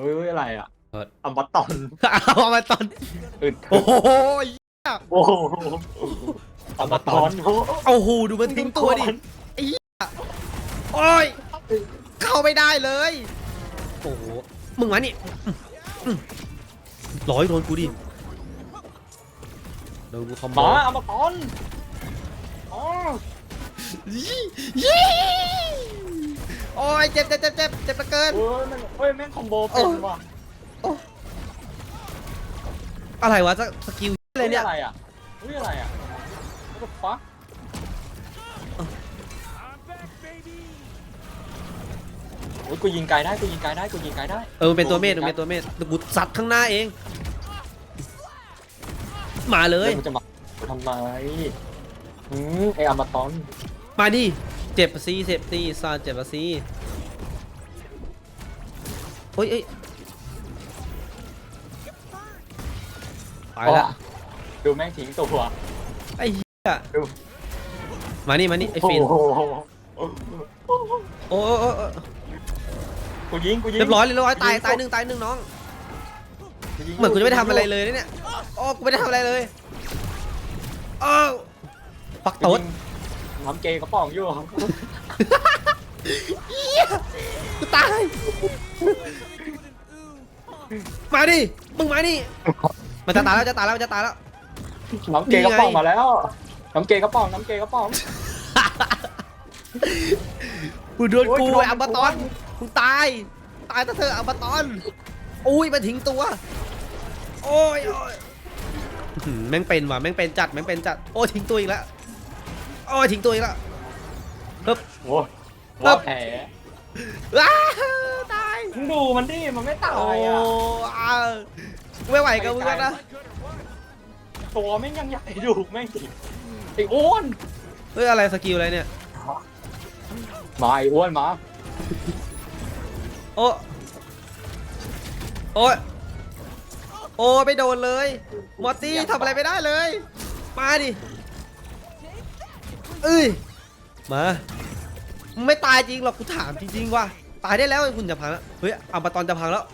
ฮ้ยเฮ้ยอะไรอะเปิดอัมบัตตอนเอามาตอนอึดโอ้โหโอ้โหอัมบัตตอนโอ้โอ้โหดูมันทิ้งตัวดิโอ้ยเข้าไม่ได้เลยโอ้โหมึงมานี่อืมร้อยโดนกูดิโดนกูคอมหโบมาอัมบัตตอนอ๋อยี่ยี่ โอ้ยเจ็บเจ็บเจ็บเจ็บเจ็บเหลือเกินเฮ้ยแม่งเฮ้ยแม่งคอมโบเป็นว่ะอะไรวะสสกิลอะไรเนี่ย อะไรอะเฮ้ยอะไรอะ what the fuck โอ้ยกูยิงไกลได้กูยิงไกลได้กูยิงไกลได้เออมันเป็นตัวเมธมันเป็นตัวเมธแต่กูซัดข้างหน้าเอง มาเลยเดี๋ยวมึงจะมาทำไมอืมไออัมบัตตอนมาดิ เจ็บปะซีเจ็บตีซาเจ็บปะซีโอ้ยเอ้ยไปละดูแม่งทิ้งตัว ไอ้เหี้ยดู มานี่มานี่ไอ้ฟินโอ้โหโอ้โอ้โอ้โอ้กูยิงกูยิงเรียบร้อยเรียบร้อยตายยิงตายหนึ่งตายหนึ่งน้อง ยิงเหมือนกูจะไม่ทำอะไรเลยนะเนี่ยโอ้กูไม่ได้ทำอะไรเลยโอ้ปักกูโต๊ดยิง ทำเกย์กระป๋องอยู่กูตาย มาดิ มึงมาดิ มันจะตายแล้วจะตายแล้วจะตายแล้ว น้ำเกย์กระป๋องนี่ไงมาแล้วน้ำเกย์กระป๋องน้ำเกย์กระป๋อง กูโดนโอ้ยกูกูโดน ไอ้อัมบาตอนมึงตาย ตายซะเถอะอัมบาตอนอุ้ยมาทิ้งตัว โอ้ยโอ้ยอื้อหือแม่งเป็นว่ะแม่งเป็นจัดแม่งเป็นจัด โอ้ยทิ้งตัวอีกแล้ว โอ้ยทิ้งตัวอีกแล้วปึ๊บ โอ้ยครัว่าบแผลอ้าตาย มึงดูมันดิ มันไม่ตาโอ้ยอะ อ้าไม่ไหวกับมึงแล้วนะ ตัวแม่งยังใหญ่ดูแม่งดิไอ้อ้วนเฮ้ยอะไรสกิลอะไรเนี่ย มาไอ้อ้วนมา โอ้โอ้ยโอ้ไม่โดนเลย มอตตี้ทำอะไรไม่ได้เลย มาดิ เอ้ย มามึงไม่ตายจริงหรอกกูถามจริงๆว่ะตายได้แล้วคุณจะพังแล้วเฮ้ยอัมปาตอนจะพังแล้ว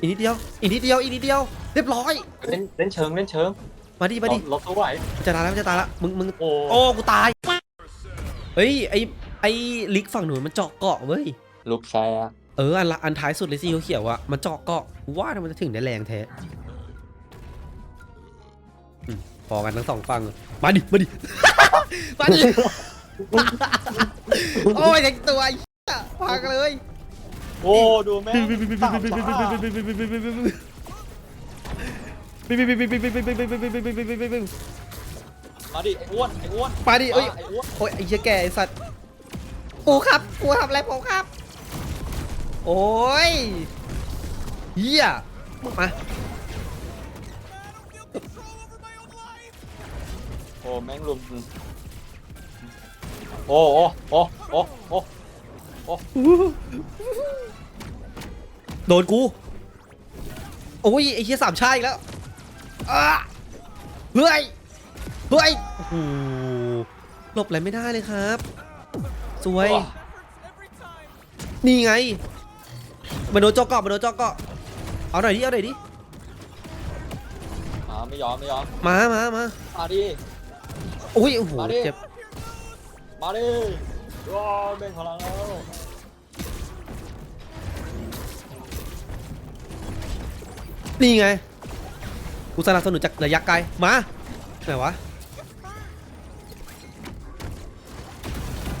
อีกนิดเดียวอีกนิดเดียวอีกนิดเดียวเรียบร้อย เล่นเล่นเชิงเล่นเชิงมาดิมาดิลบตัวไหวมันจะตายแล้วมันจะตายแล้วมึงมึงโอ้โอ้กูตายเฮ้ยไอไอลิกฝั่งหนูนมันเจาะเกาะเว้ยลูกแชร์เอออันละอันท้ายสุดเลยสิเขียวๆอะมันเจาะเกาะกูว่าทำไมมันถึงได้แรงแท้อืม พอกันทั้งสองฝั่งมาดิ มาดิ มาดิ โอ้ยเด็กตัวไอ้เหี้ยพังเลย โอ้ดูแม่งสามชามาดิไอ้อ้วนไอ้อ้วนมาดิเอ้ย ไอ้อ้วนโอ้ยไอ้เหี้ยแกไอ้สัตว์ปูครับปูทำอะไรผมครับ โอ้ยเหี้ยมา โอ้แม่งลุมโอ้โอ้โอ้โอ้โอ้โดนกู โอ้ยไอ้เหี้ยสามชาอีกแล้วอะเฮ้ย เฮ้ยโอ้โหหลบอะไรไม่ได้เลยครับ สวย นี่ไงมาโดนเจอกเกาะมาโดนเจอกเกาะเอาหน่อยดิ เอาหน่อยดิ อ่าไม่ยอมไม่ยอมมามามามาดิ อุ้ยโอ้โหมาดิ เจ็บมาดิว้าวเบ่งพลังแล้วนี่ไงกูสนับสนุนจากระยะไกลมาไหนวะ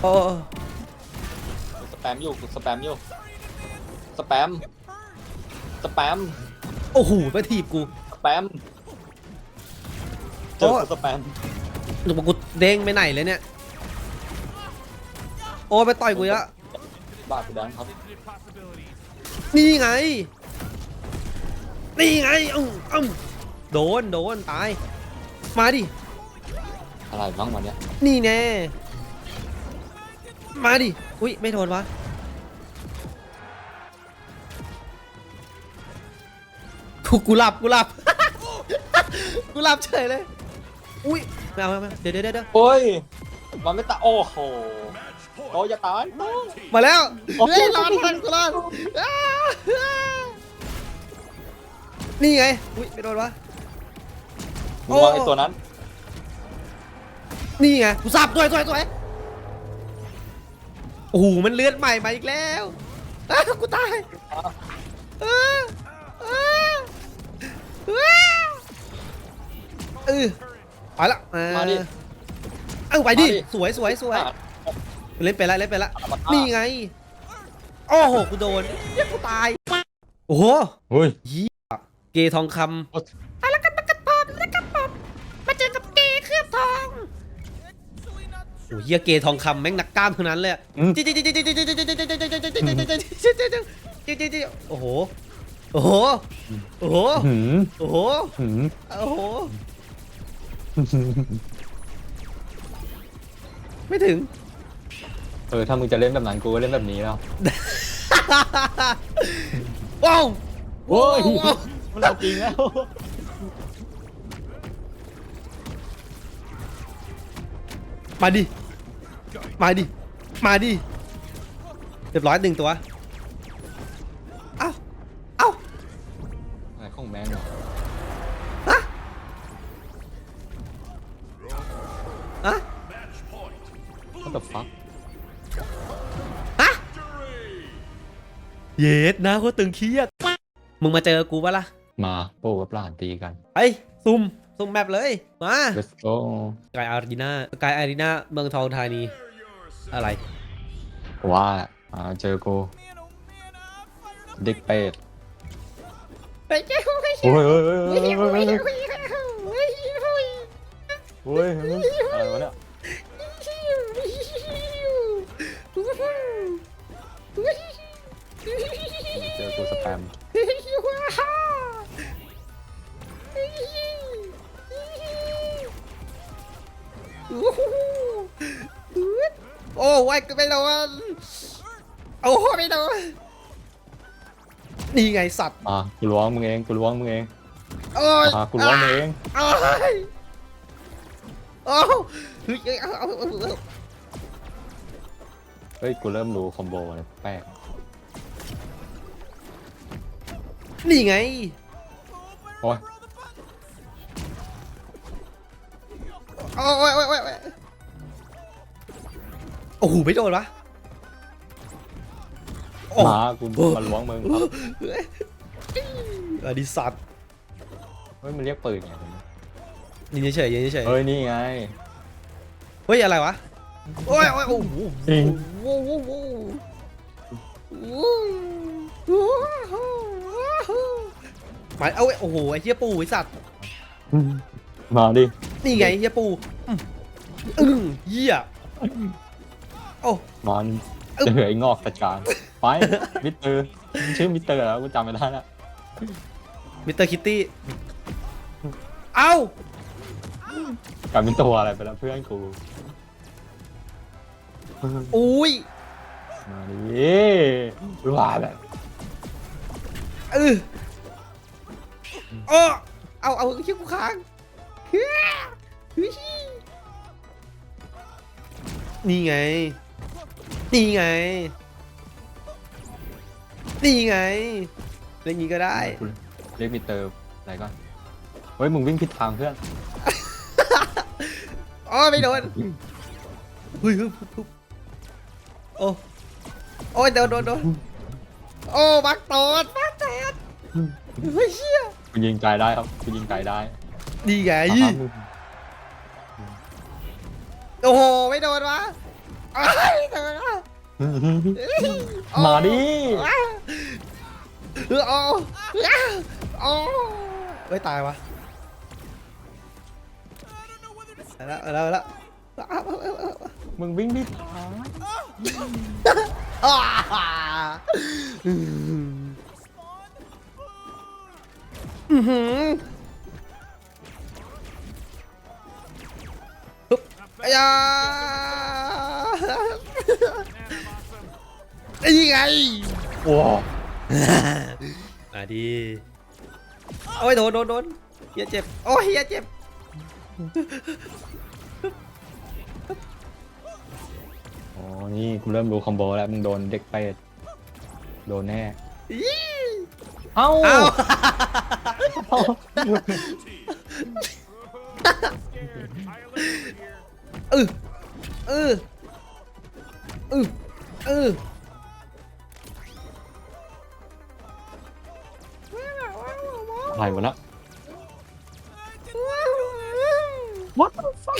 โอ้กูสแปมอยู่กูสแปมอยู่สแปมสแปมโอ้โหไปถีบกูสแปมเจอกูสแปม หนูบอกกูเด้งไปไหนเลยเนี่ย โอ้ไปต่อยกูอีกแล้วบ้ากูดังครับนี่ไง นี่ไงอื้ออื้อโดนโดนตาย มาดิ อะไรบ้างวันเนี้ยนี่แน่ มาดิ อุ้ยไม่โดนวะกูกูหลับกูหลับ กูหลับเฉยเลย อุ้ย ไม่เอาไม่เอาไม่เอาเดี๋ยวเดี๋ยวเดี๋ยวโอ้ย มันไม่ตาโอ้โหโตอย่าตายโตมาแล้วโอ้โห เฮ้ยรอดรอดกูรอดอ้านี่ไงอุ้ยไม่โดนวะ มึงวางไอ้ตัวนั้น นี่ไงกูสับด้วยด้วยด้วยโอ้โหมันเลือดใหม่มาอีกแล้วอ้าวกูตายอ้าอ้าอ้าเออ ไปละอ่มาดิเออไปดิ มาดิ สวยสวยสวยอะเล่นไปแล้วเล่นไปแล้วเอามานี่ไง โอ้โห กูโดนเหี้ยกูตาย โอ้โหเฮ้ยเกย์ทองคำเอาละกันมากันปอมแล้วกันปอมมาเจอกับเกย์เคลือบทองโอ้เฮียเกย์ทองคำแม่งนักกล้ามทั้งนั้นเลยอะอืมจิ๊ดจิ๊ดจิ๊ดจิ๊ดจิ๊ดจิ๊ดจิ๊ดจิ๊ดจิ๊ดจิ๊ดจิ๊ดจิ๊ดจิ๊ดจิ๊ดจิ๊ดจิ๊ดจิ๊ดจิ๊ดโอ้โห โอ้โห โอ้โห หืมโอ้โห หืมโอ้โห ไม่ถึง เออถ้ามึงจะเล่นแบบนั้นกูก็เล่นแบบนี้แล้วว้าวโอ้ยมันเอาจริงแล้วมาดิ มาดิ มาดิ เรียบร้อยหนึ่งตัว เย็ดนะโคตรตึงเครียด มึงมาเจอกูปะล่ะ มาโป้กับปลานตีกันไอ้ซุ่มซุ่มแมปเลย มา let's go สกายอารีนาสกายอารีนาเมืองทองธานี อะไร ว่าอ่าเจอกูเด็กเป็ดไปเจ้าไปโอ้เจ้ายเฮ้ยเฮ้ยเฮ้ยเฮ้ยเฮ้ยเฮ้ยอะไรวะเนี่ย ยก็ไม่โดนโอ้ไม่โดนนี่ไงสัตว์อะกูล้วงมึงเองกูล้วงมึงเองโอ้ยอะกูล้วงมึงเองโอ้ยโอ้เฮ้ยเอาเอาเอาเอาเฮ้ยกูเริ่มรู้คอมโบเลยแป๊กนี่ไงโอ้ยโอ้ยโอ้ยโอ้ย โอ้ยโอ้ยโอ้โหไม่โดนวะโอ้มากูมาล้วงมึงครับเฮ้ยอดิสัตว์เฮ้ยมันเรียกปืนไงยืนเฉยๆยืนเฉยๆเฮ้ยนี่ไงเฮ้ยอะไรวะโอ้ยโอ้ยโอ้โหจริงโอ้โหโอ้โหโอ้โหมาเอาเว้ยโอ้โหไอ้เหี้ยปูไอ้สัตว์มาดินี่ไงเฮียปูอืมอึ้งเหี้ย โอ้ มันอึ๊บจะเหลือไอ้งอกจัดการไปมิสเตอร์ชื่อมิสเตอร์แล้วกูจำไม่ได้ละมิสเตอร์คิตตี้ เอ้ากลายเป็นตัวอะไรไปแล้วเพื่อนกูอุ้ยมาดิว่าแบบเออโอ้เอาเอาเฮียกูค้างเฮ้ยเฮ้ยนี่ไง นี่ไง นี่ไงเล่นงี้ก็ได้ เรียกมิสเตอร์อะไรก่อนเฮ้ยมึงวิ่งผิดทางเพื่อนอ๋อไม่โดนเฮ้ยฮึบฮึบฮึบโอ้โอ้ยโดนโดนโดนโอ้บักตอดบักตอดเฮ้ยเชี่ยกูยิงไกลได้ครับกูยิงไกลได้ดีไงอะครับมึงโอ้โห ไม่โดนวะ อ้ายโดนะมาดิเออเอาอ้าวโอ้เฮ้ยตายวะเอาละเอาละเอาละเอาเอาเอาเอาเอามึงวิ่งผิอ้าอื้อหือฮึบอ้ยา นี่ไงโอ้มาดีโอ้ยโดนโดนโดนเฮียเจ็บโอ้ยเฮียเจ็บโอ้นี่กูเริ่มรู้คอมโบแล้วมึงโดนเด็กเป็ดโดนแน่เอ้าเอ้าเออเออ เออเอออะไรวะนะ What the fuck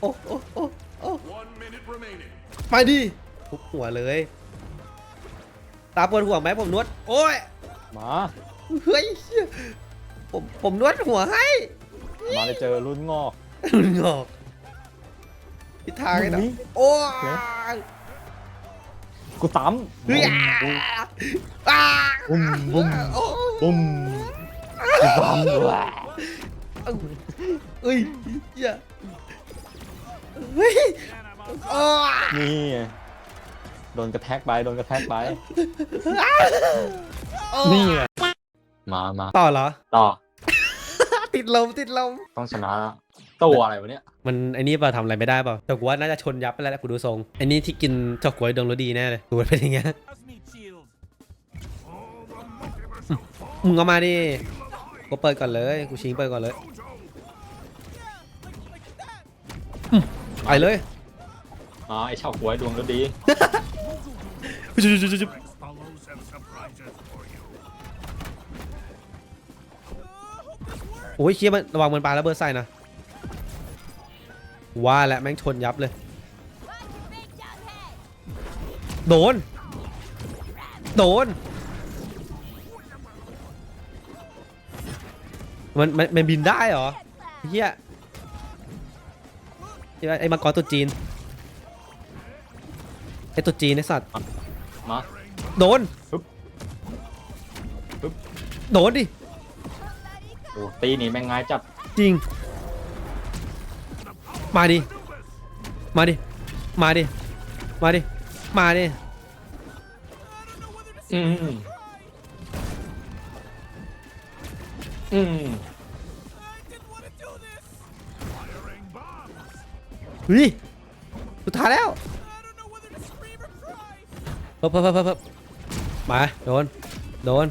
โอ้โอ้โอ้โอ้ One minute remaining. ไปดิทุบหัวเลย ตาปวดหัวไหมผมนวด โอ้ย มา เฮ้ยเหี้ยผมผมนวดหัวให้ มาเลยเจอรุ่นงอกมันงอก ทิศทางไอ้หนะอุ๊ยโอ้ยกูตั้มเฮ้ยอ่าบุ้มบุ้มโอ้บุ้มกูตั้มด้วยเอ้ยเหี้ยเฮ้ยโอ้ยนี่ไงโดนกระแทกไปโดนกระแทกไปโอ้ยนี่ไงมามาต่อเหรอต่อติดลมติดลมต้องชนะแล้ว ตัวอะไรวะเนี่ยมันไอ้นี่เปล่าทำอะไรไม่ได้เปล่าแต่กูว่าน่าจะชนยับไปแล้วแหละกูดูทรงไอ้นี่ที่กินเจอกกล้วยดงรสดีแน่เลยกูว่าเป็นอย่างเงี้ย มึงเอามาดิ กูเปิดก่อนเลย กูชิงเปิดก่อนเลยอืมไปเลย อ๋อไอเช่าหวยดวงก็ดีจุ๊บจุ๊บจุ๊บจุ๊บ Follows have surprises for you. โอ้ยเคียมันระวังมันปลาแล้วเบิดใส่นะ ว่าแหละแม่งชนยับเลย โดน โดน มันมันมันบินได้เหรอเฮียเหี้ยไอ้มังกรตัวจีน ไอ้ตัวจีนไอ้สัตว์ มาโดนปึ๊บปึ๊บโดนดิ โอ้ตีนี่แม่งง่ายจัดจริง มาดิ มาดิ มาดิ มาดิ มาดิ อืม อืมเฮ้ยสุดท้ายแล้วเพิ่มเพิ่มเพิ่มเพิ่มมาโดน โดน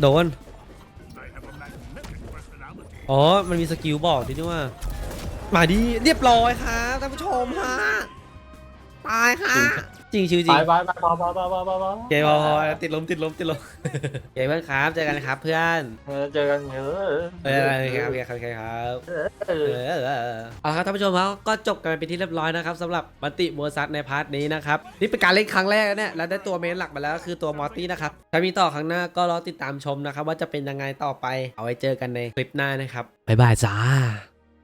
โดน They have a magnetic personality. อ๋อ มันมีสกิลบอกดินี่ว่า มาดิเรียบร้อยครับท่านผู้ชมฮะตายฮะจริงชิวจริงไปไปพอพอพอพอพอพอเกมพอพอติดลมติดลมติดลมเกมเพื่อนครับเจอกันครับเพื่อนเออเจอกันเออเออครับครับครับเอเออเอาละครับท่านผู้ชมครับก็จบกันไปที่เรียบร้อยนะครับสำหรับมัลติโมซัสในพาร์ทนี้นะครับนี่เป็นการเล่นครั้งแรกแล้วเนี่ยแล้วได้ตัวเมนหลักมาแล้วก็คือตัวมอร์ตี้นะครับถ้ามีต่อครั้งหน้าก็รอติดตามชมนะครับว่าจะเป็นยังไงต่อไปเอาไว้เจอกันในคลิปหน้านะครับบ๊ายบายจ้า